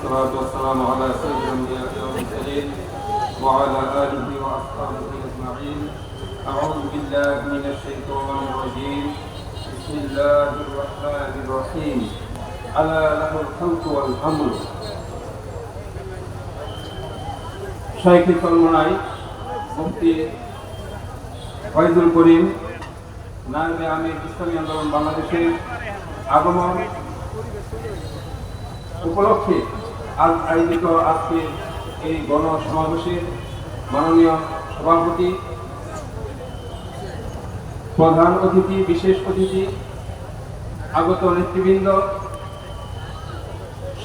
والصلاة والسلام على سيد الأنبياء والمرسلين وعلى آله وأصحابه أجمعين أعوذ بالله من الشيطان الرجيم بسم الله الرحمن الرحيم ألا له الخلق والأمر شيخ المناي মুফতি ফয়জুল করিম নায়বে আমির ইসলামী আন্দোলন বাংলাদেশের আগমন উপলক্ষে আজ আয়োজিত আজকে এই গণ সমাবেশের মাননীয় সভাপতি, প্রধান অতিথি, বিশেষ অতিথি, আগত নেতৃবৃন্দ,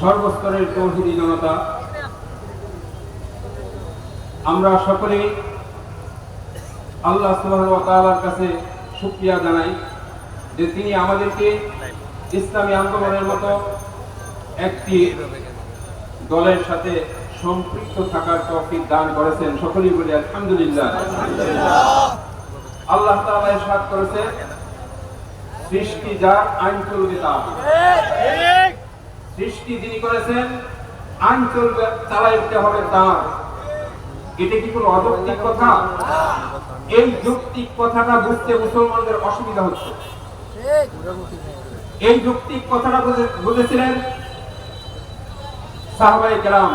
সর্বস্তরের তৌহিদি জনতা, আমরা সকলেই আল্লাহ সুবাহর কাছে শুক্রিয়া জানাই যে তিনি আমাদেরকে ইসলামী আন্দোলনের মতো একটি দলের সাথে সম্পৃক্ত থাকার তৌফিক দান করেছেন সকলেই বলি আলহামদুলিল্লাহ। আল্লাহ তাআলা ইরশাদ করেছে সৃষ্টি যার আইন চলবে তার সৃষ্টি যিনি করেছেন আইন চলবে চালাইতে হবে তার। এটা কি কোনো অযৌক্তিক কথা? এই যৌক্তিক কথাটা বুঝতে মুসলমানদের অসুবিধা হচ্ছে। এই যৌক্তিক কথাটা বুঝেছিলেন সাহাবাই কেরাম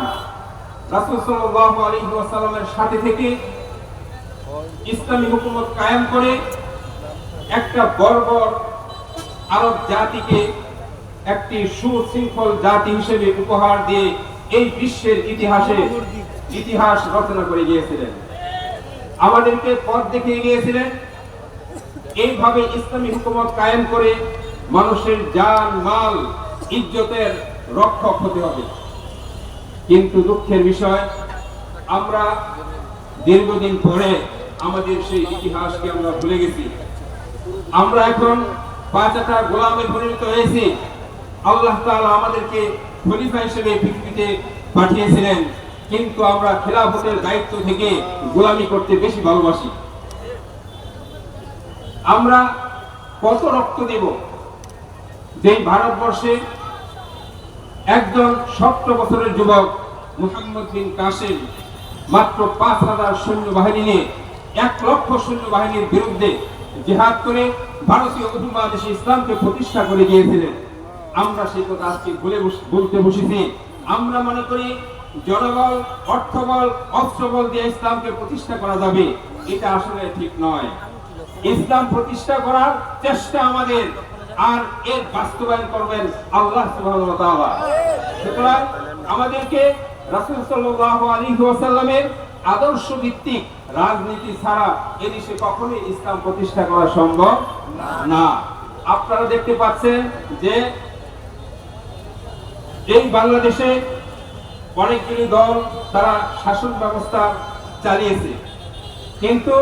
রাসূল সাল্লাল্লাহু আলাইহি ওয়াসাল্লামের সাথে থেকে ইসলামী হুকুমত কায়েম করে একটা বর্বর আরব জাতিকে একটি সুশৃঙ্খল জাতি হিসেবে উপহার দিয়ে এই বিশ্বের ইতিহাসে ইতিহাস রচনা করে গিয়েছিলেন। আমাদেরকে পথ দেখিয়ে গিয়েছিলেন। এইভাবে ইসলামী হুকুমত কায়েম করে মানুষের জান, মাল, ইজ্জতের রক্ষক হতে হবে। কিন্তু দুঃখের বিষয়, আমরা দীর্ঘদিন পরে আমাদের সেই ইতিহাসকে আমরা ভুলে গেছি। আমরা এখন পাঁচাটা গোলামে পরিণত হয়েছি। আল্লাহ তাআলা আমাদেরকে খলিফা হিসেবে পৃথিবীতে পাঠিয়েছিলেন। কিন্তু আমরা খেলাফতের দায়িত্ব থেকে গোলামি করতে বেশি ভালোবাসি। আমরা কত রক্ত দেব? যে ভারতবর্ষে একজন সতেরো বছরের যুবক মুহাম্মদ বিন কাসেম মাত্র পাঁচ হাজার সৈন্য বাহিনী নিয়ে এক লক্ষ সৈন্য বাহিনীর বিরুদ্ধে জিহাদ করে ভারতীয় উপমহাদেশে ইসলামকে প্রতিষ্ঠা করে গিয়েছিলেন আমরা সেই কথা আজকে ভুলে বলতে বসেছি। আমরা মনে করি জনবল, অর্থবল, অস্ত্রবল দিয়ে ইসলামকে প্রতিষ্ঠা করা যাবে, এটা আসলে ঠিক নয়। ইসলাম প্রতিষ্ঠা করার চেষ্টা আমাদের। আর এর বাস্তবায়ন করবেন আল্লাহ সুতরাং আমাদেরকে রাসূল আদর্শ ভিত্তিক রাজনীতি ছাড়া এদেশে কখনোই ইসলাম প্রতিষ্ঠা করা সম্ভব না। আপনারা দেখতে পাচ্ছেন যে এই বাংলাদেশে অনেকগুলি দল তারা শাসন ব্যবস্থা চালিয়েছে। কিন্তু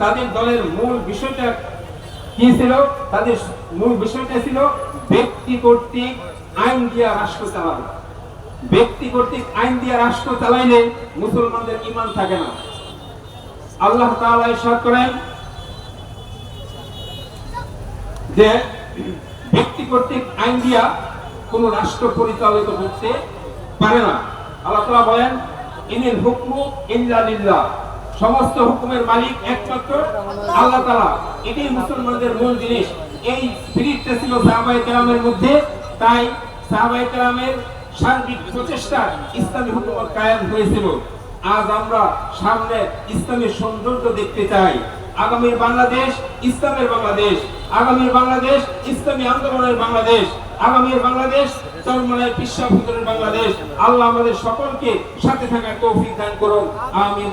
তাদের দলের মূল বিষয়টা কি ছিল? তাদের মূল বিষয়টা ছিল ব্যক্তি কর্তৃক আইন দিয়া রাষ্ট্র চালানো। ব্যক্তি কর্তৃক আইন দিয়া রাষ্ট্র চালাইলে মুসলমানদের ইমান থাকে না। আল্লাহ তাআলা ইরশাদ করেন যে ব্যক্তি কর্তৃক আইন দিয়া কোন রাষ্ট্র পরিচালিত করতে পারে না। আল্লাহ তাআলা বলেন, ইনিল হুকমু ইল্লা লিল্লাহ। সমস্ত হুকুমের মালিক একমাত্র আল্লাহ তালা এটাই মুসলমানদের মূল জিনিস। এই স্পিরিটটা ছিল সাহাবাই কেরামের মধ্যে। তাই সাহাবাই কেরামের সার্বিক প্রচেষ্টা ইসলামী হুকুমত কায়েম হয়েছিল। আজ আমরা সামনে ইসলামের সৌন্দর্য দেখতে চাই। আগামী বাংলাদেশ, ইসলামের বাংলাদেশ। আগামীর বাংলাদেশ, ইসলামী আন্দোলনের বাংলাদেশ, আগামীর বাংলাদেশ, চরমনায় বিশ্বাসের বাংলাদেশ। আল্লাহ আমাদের সকলকে সাথে থাকার তৌফিক দান করুন। আমিন